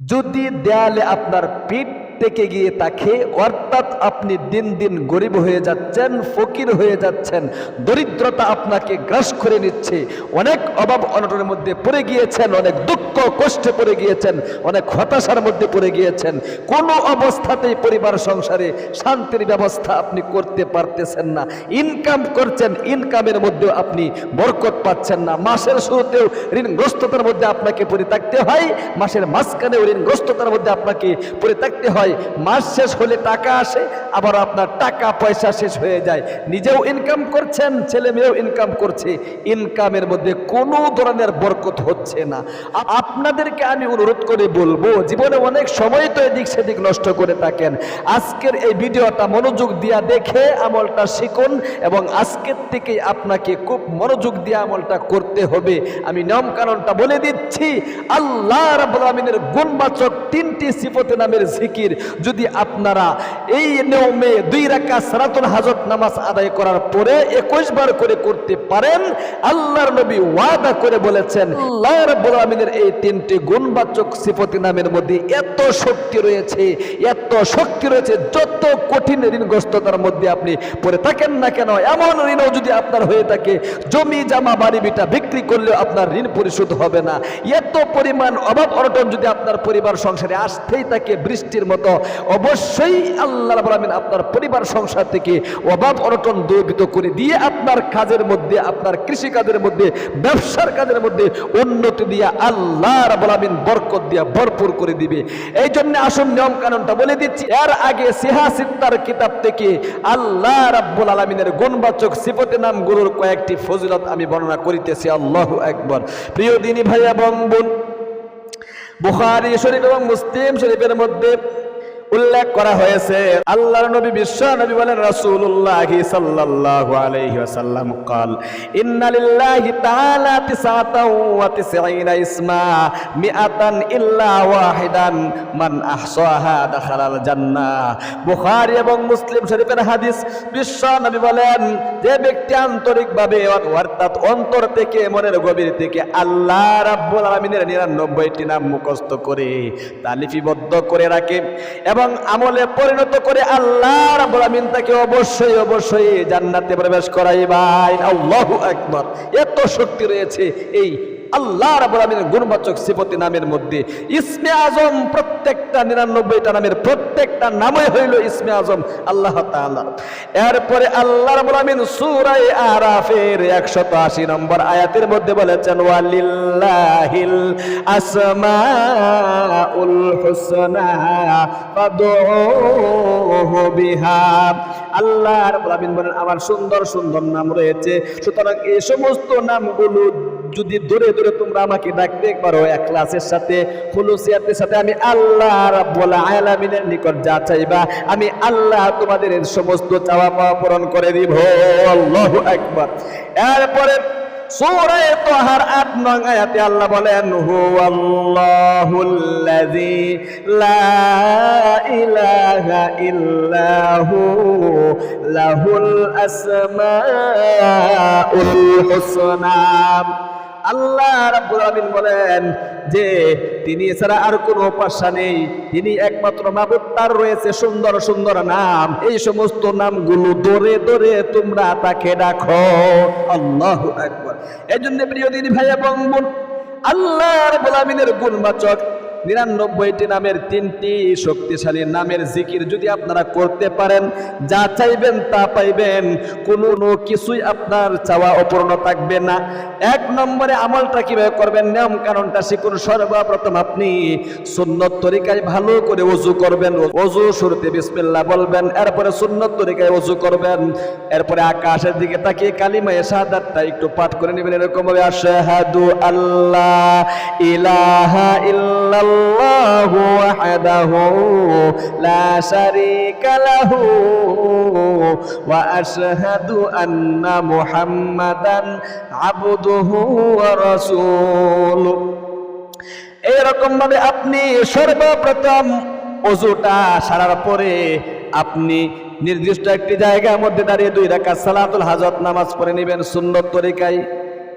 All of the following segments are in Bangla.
যদি দেয়ালে আপনার পিঠ থেকে গিয়ে তাকে, অর্থাৎ আপনি দিন দিন গরিব হয়ে যাচ্ছেন, ফকির হয়ে যাচ্ছেন, দরিদ্রতা আপনাকে গ্রাস করে নিচ্ছে, অনেক অভাব অনটনের মধ্যে পড়ে গিয়েছেন, অনেক দুঃখ কষ্টে পড়ে গিয়েছেন, অনেক হতাশার মধ্যে পড়ে গিয়েছেন, কোনো অবস্থাতেই পরিবার সংসারে শান্তির ব্যবস্থা আপনি করতে পারতেছেন না ইনকাম করছেন ইনকামের মধ্যেও আপনি বরকত পাচ্ছেন না, মাসের শুরুতেও ঋণগ্রস্ততার মধ্যে আপনাকে পড়ে থাকতে হয়, মাসের মাঝখানেও ঋণগ্রস্ততার মধ্যে আপনাকে পড়ে থাকতে হয় মাস শেষ হলে টাকা আসে, আবার আপনার টাকা, পয়সা শেষ হয়ে যায়। নিজেও ইনকাম করছেন, ছেলে মেয়েও ইনকাম করছে। ইনকামের মধ্যে কোনো ধরনের বরকত হচ্ছে না। আপনাদেরকে আমি অনুরোধ করে বলব, জীবনে অনেক সময় তো এদিক সেদিক নষ্ট করে থাকেন। আজকের এই ভিডিওটা মনোযোগ দিয়া দেখে আমলটা শিখুন এবং আজকের থেকে আপনাকে খুব মনোযোগ দিয়ে আমলটা করতে হবে। আমি নিয়ম কানুনটা বলে দিচ্ছি, আল্লাহ রাব্বুল আমিনের গুণবাচক তিনটি সিফতে নামের জিকির যদি আপনারা এই নিয়মে দুই রাকাত সালাতুল হাজত নামাজ আদায় করার পরে একুশ বার করে করতে পারেন আল্লাহর নবী ওয়াদা করে বলেছেন আল্লাহ রাব্বুল আমিনের এই তিনটি গুণবাচক সিফতি নামের মধ্যে এত শক্তি রয়েছে এত শক্তি রয়েছে যত কঠিন ঋণগ্রস্ততার মধ্যে আপনি পড়ে থাকেন না কেন এমন ঋণও যদি আপনার হয়ে থাকে জমি জামা বাড়ি বিটা বিক্রি করলেও আপনার ঋণ পরিশোধ হবে না। এত পরিমাণ অভাব অনটন যদি আপনার পরিবার সংসারে আসতেই থাকে বৃষ্টির মতো অবশ্যই আল্লাহ আমিন আপনার পরিবার, সংসার থেকে অভাব অনটন দূরীভূত করে দিয়ে আপনার কাজের মধ্যে, আপনার কৃষি কাজের মধ্যে, ব্যবসার কাজের মধ্যে উন্নতি দিয়া আল্লাহ রাব্বুল বরকত দিয়া ভরপুর করে দিবে। এই জন্য আসুন নিয়ম কানুনটা বলে দিচ্ছি। এর আগে সিহা সিত্তার কিতাব থেকে আল্লাহ রাব্বুল আলামিনের গুণবাচক সিফতে নাম গুরুর কয়েকটি ফজিলত আমি বর্ণনা করিতেছি। আল্লাহ একবার প্রিয় দিনী ভাই এবং বোন বুখারী শরীফ এবং মুসলিম শরীফের মধ্যে উল্লেখ করা হয়েছে আল্লাহর নবী বিশ্ব নবী বলেন রাসূলুল্লাহ সাল্লাল্লাহু আলাইহি ওয়াসাল্লাম قال ان لله تعالى 99 ইসমা মিআতান ইল্লা ওয়াহিদান মান আহসাহা দাখালাল জান্নাহ বুখারী এবং মুসলিম শরীফের হাদিস বিশ্ব নবী বলেন যে ব্যক্তি আন্তরিকভাবে অর্থাৎ অন্তর থেকে মনের গভীর থেকে আল্লাহ রাব্বুল আলামিনের 99টি নাম মুখস্থ করে তালিফিবদ্ধ করে রাখে এবং আমলে পরিণত করে আল্লাহ রাব্বুল তাকে অবশ্যই অবশ্যই জান্নাতে প্রবেশ করাইবাই আল্লাহু আকবার। এত শক্তি রয়েছে এই আল্লাহ রাব্বুল আমিনের গুণবাচক সিফতি নামের মধ্যে ইসমে আজম প্রত্যেকটা নিরানব্বইটা নামের প্রত্যেকটা নামই হইল ইসমে আজম, আল্লাহ এরপরে আল্লাহ রাব্বুল আমিন সূরা আরাফের 180 নম্বর আয়াতের মধ্যে বলেছেন, ওয়ালিল্লাহিল আসমাউল হুসনা ফাদউহু বিহা। আল্লাহ রাব্বুল আমিন বলেন, আমার সুন্দর সুন্দর নাম রয়েছে। সুতরাং এই সমস্ত নামগুলো যদি দূরে দূরে তোমরা আমাকে ডাকতে পারো একলাসের সাথে, খুলুসিয়াতের সাথে, আমি আল্লাহ রাব্বুল আলামিনের নিকট যা চাইবা, আমি আল্লাহ তোমাদের সমস্ত চাওয়া পাওয়া পূরণ করে দিব। আল্লাহু আকবার। এরপরে সূরা তাহার 8 নং আয়াতে আল্লাহ বলেন, হুয়াল্লাহুল্লাযী লা ইলাহা ইল্লাহু লাহুল আসমাউল হুসনা। আল্লাহ রাব্বুল আলামিন বলেন যে তিনি এছাড়া আর কোনো উপাস্যা নেই। তিনি একমাত্র মাবুদ, তার রয়েছে সুন্দর সুন্দর নাম। এই সমস্ত নামগুলো দরে দরে তোমরা তাকে ডাকো। আল্লাহু আকবার। এই প্রিয় দিনী ভাই এবং বোন, আল্লাহ রাব্বুল আলামিনের গুণবাচক নিরানব্বইটি নামের তিনটি শক্তিশালী নামের জিকির যদি আপনারা করতে পারেন, যা চাইবেন তা পাইবেন। কোনো কিছুই আপনার চাওয়া অপূর্ণ থাকবে না। এক নম্বরে আমলটা কীভাবে করবেন, নিয়ম কারণটা শিখুন। সর্বপ্রথম আপনি সুন্নত তরিকায় ভালো করে অজু করবেন। অজু শুরুতে বিসমিল্লাহ বলবেন, এরপরে সুন্নত তরিকায় অজু করবেন। এরপরে আকাশের দিকে তাকিয়ে কালিমা শাহাদাতটা একটু পাঠ করে নেবেন। এরকম ভাবে আশহাদু আল্লাহ ইলাহা ইল্লাল্লাহু লা শারীকা লাহু ওয়া আশহাদু আন্না মুহাম্মাদান আবদুহু ওয়া রাসূলুহু এরকম ভাবে আপনি সর্বপ্রথম অজুটা সারার পরে আপনি নির্দিষ্ট একটি জায়গার মধ্যে দাঁড়িয়ে দুই রাকাত সালাতুল হাজত নামাজ পড়ে নেবেন সুন্নত তরিকায়।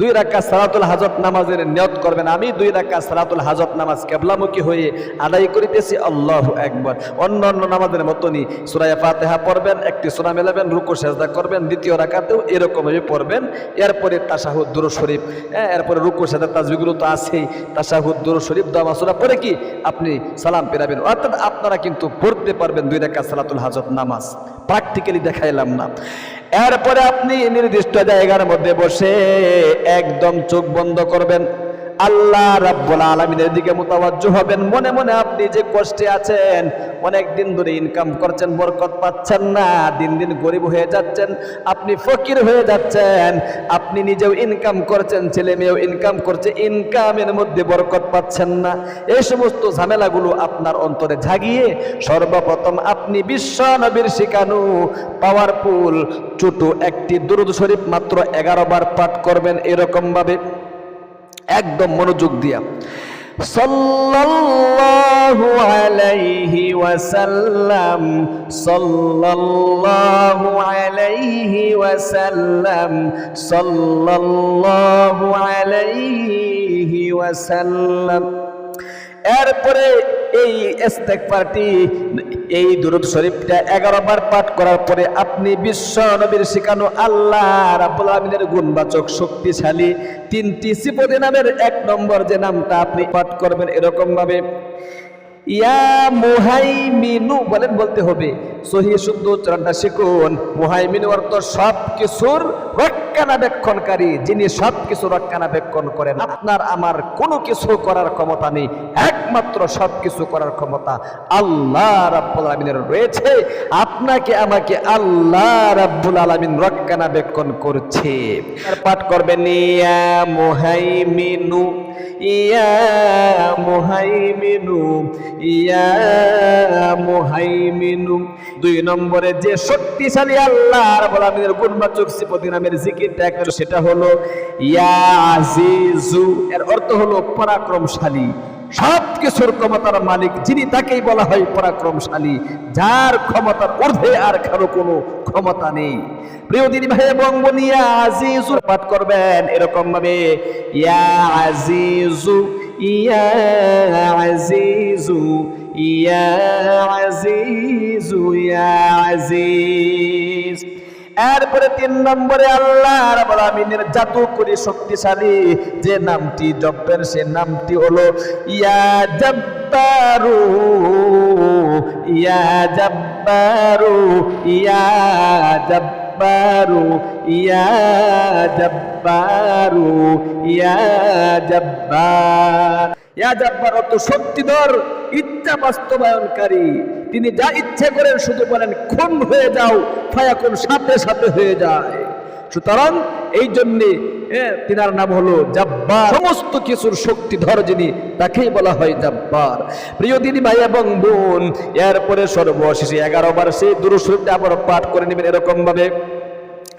দুই রাখা সালাতুল হাজত নামাজের নিয়ত করবেন। আমি দুই রাখা সালাতুল হাজত নামাজ কেবলামুখী হয়ে আদায় করিতেছি। আল্লাহ একবার অন্য অন্য নামাজের মতনই সুরায়া ফাতেহা পড়বেন, একটি সুরা মেলাবেন, রুকু, সেজদা করবেন, দ্বিতীয় রাখাতেও এরকমভাবে পড়বেন। এরপরে তাসাহুদ দুরু শরীফ হ্যাঁ এরপরে রুকু, সেজদা, তাজবিগুলো তো আছেই। তাসাহুদ দুরু শরীফ দমা সুরা পরে কি আপনি সালাম পেরাবেন। অর্থাৎ আপনারা কিন্তু পড়তে পারবেন দুই রাখা সালাতুল হাজত নামাজ। প্র্যাকটিক্যালি দেখাইলাম না। এরপরে আপনি নির্দিষ্ট জায়গার মধ্যে বসে একদম চোখ বন্ধ করবেন। আল্লাহ রাব্বুল আলামিনের দিকে মোতাবাজ্য হবেন। মনে মনে আপনি যে কষ্টে আছেন, অনেক দিন ধরে ইনকাম করছেন, বরকত পাচ্ছেন না, দিন দিন গরিব হয়ে যাচ্ছেন, আপনি ফকির হয়ে যাচ্ছেন, আপনি নিজেও ইনকাম করছেন, ছেলে মেয়েও ইনকাম করছে ইনকামের মধ্যে বরকত পাচ্ছেন না। এই সমস্ত ঝামেলাগুলো আপনার অন্তরে জাগিয়ে সর্বপ্রথম আপনি বিশ্ব নবীর শিখানু পাওয়ারফুল ছোট একটি দুরুদ শরীফ মাত্র এগারো বার পাঠ করবেন এরকম ভাবে একদম মনোযোগ দিয়া। সাল্লাল্লাহু আলাইহি ওয়াসাল্লাম সাল্লাল্লাহু আলাইহি ওয়াসাল্লাম সাল্লাল্লাহু আলাইহি ওয়াসাল্লাম। এরপরে এই ইস্তেগফারটি, এই দুরুদ শরীফটা এগারো বার পাঠ করার পরে আপনি বিশ্ব নবীর শিখানো আল্লাহ রাব্বুল আলামিনের গুণবাচক, শক্তিশালী তিনটি সিপতি নামের এক নম্বর যে নামটা আপনি পাঠ করবেন এরকম ভাবে ইয়া মুহাইমিনু বলেন বলতে হবে, সহি, শুদ্ধ উচ্চারণটা শিখুন। মুহাইমিনু অর্থ সব কিছুর রক্ষণাবেক্ষণকারী যিনি সবকিছু রক্ষণাবেক্ষণ করেন আপনার আমার কোনো কিছু করার ক্ষমতা নেই। একমাত্র সব কিছু করার ক্ষমতা আল্লাহ রাব্বুল আলামিনের রয়েছে। আপনাকে, আমাকে আল্লাহ রাব্বুল আলামিন রক্ষণাবেক্ষণ করছে। পাঠ করবেন, ইয়া মুহাইমিনু ইয়া মুহাইমিনু ইয়া মুহাইমিনু। দুই নম্বরে, যে শক্তিশালী আল্লাহ রাব্বুল আলামিনের গুণবাচক সিফতি নামের জিকিরটা একটা সেটা হলো, ইয়া আজিজু। এর অর্থ হলো পরাক্রমশালী। সব কিছুর ক্ষমতার মালিক, যিনি তাকেই বলা হয় পরাক্রমশালী, যার ক্ষমতার ঊর্ধ্বে আর কারও কোনো ক্ষমতা নেই। প্রিয় দিদি ভাই বোনিয়া আজিজুর পাঠ করবেন এরকম ভাবে, ইয়া আজিজু ইয়া আজিজু ইয়া আজিজু, ইয়া আজিজ। এরপরে তিন নম্বরে আল্লাহ রাব্বুল আমিনের জাদু করে শক্তিশালী যে নামটি জপের সে নামটি হলো ইয়া জব্বারু ইয়া জব্বারু ইয়া জব্বারু ইয়া জব্বারু, ইয়া জব্বার। ইয়া জব্বার অত শক্তিধর, ইচ্ছা বাস্তবায়নকারী। তিনি যা ইচ্ছে করেন শুধু বলেন, খুন হয়ে যাও, ফায়াকুন সাথে সাথে হয়ে যায়। সুতরাং এই জন্যে তিনার নাম হলো জাব্বার। সমস্ত কিছুর শক্তিধর যিনি, তাকেই বলা হয় জাব্বার। প্রিয় দিদি ভাই এবং বোন, এরপরে সর্বশেষে এগারো বার সেই দুরুশরীফটা আবার পাঠ করে নেবেন এরকম ভাবে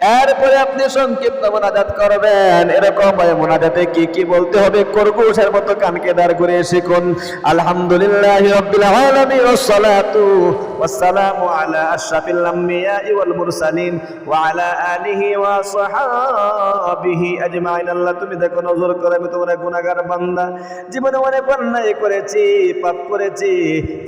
এরপরে আপনি সংক্ষিপ্ত মোনাজাত করবেন। এরকম মোনাজাতে কি কি বলতে হবে? খরগোশের মতো কানকে দাঁড় করে শিখুন। আলহামদুলিল্লাহ রাব্বিল আলামিন আশরাফিল আম্বিয়া ওয়াল মুরসালিন ওয়া আলা আলিহি ওয়া সাহাবিহি আজমাইন। আল্লাহ, তুমি দেখো, নজর করে, আমি তোমার গুনাহগার বান্দা। জীবনে অনেক অন্যায় করেছি, পাপ করেছি।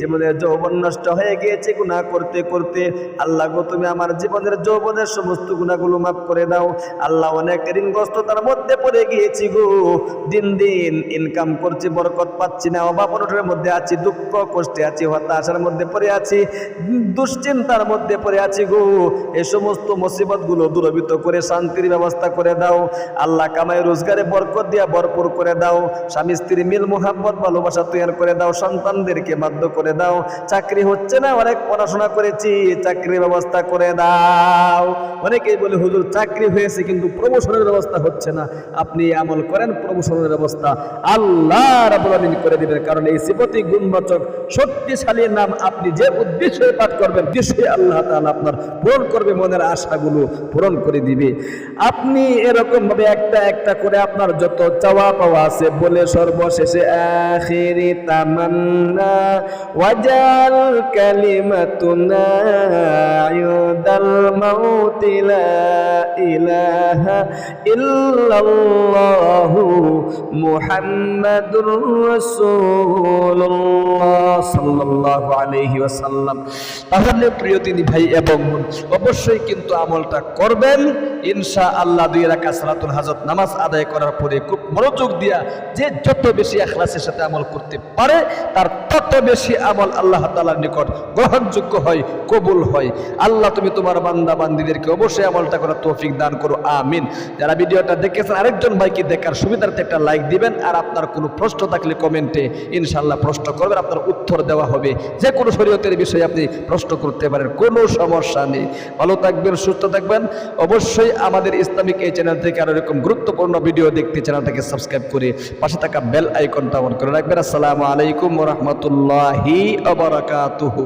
জীবনে যৌবন নষ্ট হয়ে গিয়েছে, গুনাহ করতে করতে। আল্লাহ গো, তুমি আমার জীবনের যৌবনের সমস্ত গুণাগুলো মাফ করে দাও। আল্লাহ অনেক ঋণগ্রস্ততার মধ্যে পড়ে গিয়েছি গো। দিন দিন ইনকাম করছি, বরকত পাচ্ছি না, অভাব অনটনের মধ্যে আছি, দুঃখ কষ্টে আছি, হতাশার মধ্যে পড়ে আছি, দুশ্চিন্তার মধ্যে পড়ে আছি গো। এই সমস্ত মুসিবতগুলো দূরবিত করে শান্তির ব্যবস্থা করে দাও। আল্লাহ কামাই রোজগারে বরকত দিয়া ভরপুর করে দাও। স্বামী স্ত্রী মিল মোহাম্মত ভালোবাসা তৈরি করে দাও। সন্তানদেরকে বাধ্য করে দাও। চাকরি হচ্ছে না, অনেক পড়াশোনা করেছি, চাকরির ব্যবস্থা করে দাও। অনেকেই বলে বলে, হুজুর, চাকরি হয়েছে কিন্তু প্রমোশনের ব্যবস্থা হচ্ছে না। আপনি আমল করেন, প্রমোশনের ব্যবস্থা আল্লাহ রাব্বুল করে দিবেন। কারণ এই সিফতি গুণবাচক, শক্তিশালী নাম আপনি যে উদ্দেশ্যে পাঠ করবেন উদ্দেশ্যে আল্লাহ তাআলা আপনার পূরণ করবে মনের আশাগুলো পূরণ করে দিবে। আপনি এরকম ভাবে একটা একটা করে আপনার যত চাওয়া পাওয়া আছে, বলে সর্বশেষে, আখিরি তামান্না ওয়াজাল কালিমাতুনা ইউদাল মাউতি লা ইলাহা ইল্লাল্লাহু মুহাম্মাদুর রাসূলুল্লাহ সাল্লাল্লাহু আলাইহি ওয়াসাল্লাম। তাহলে প্রিয় তিনি ভাই এবং অবশ্যই কিন্তু আমলটা করবেন। ইনশা আল্লাহ দুই রাকাত সালাতুল হাজত নামাজ আদায় করার পরে খুব মনোযোগ দিয়া যে যত বেশি এখলাসের সাথে আমল করতে পারে, তার তত বেশি আমল আল্লাহ তাআলার নিকট গ্রহণযোগ্য হয়, কবুল হয়। আল্লাহ তুমি তোমার বান্দা বান্দিদেরকে অবশ্যই আমলটা করার তৌফিক দান করো, আমিন। যারা ভিডিওটা দেখেছেন, আরেকজন ভাইকে দেখার সুবিধার্থে একটা লাইক দিবেন, আর আপনার কোনো প্রশ্ন থাকলে কমেন্টে ইনশাল্লাহ প্রশ্ন করবেন, আপনার উত্তর দেওয়া হবে। যে কোনো শরীয়তের বিষয়ে আপনি প্রশ্ন করতে পারেন, কোনো সমস্যা নেই। ভালো থাকবেন, সুস্থ থাকবেন। অবশ্যই আমাদের ইসলামিক এই চ্যানেল থেকে আরও এরকম গুরুত্বপূর্ণ ভিডিও দেখতে চ্যানেলটাকে সাবস্ক্রাইব করে পাশে থাকা বেল আইকনটা অন করে রাখবেন। আসসালামু আলাইকুম রহমতুল্লাহি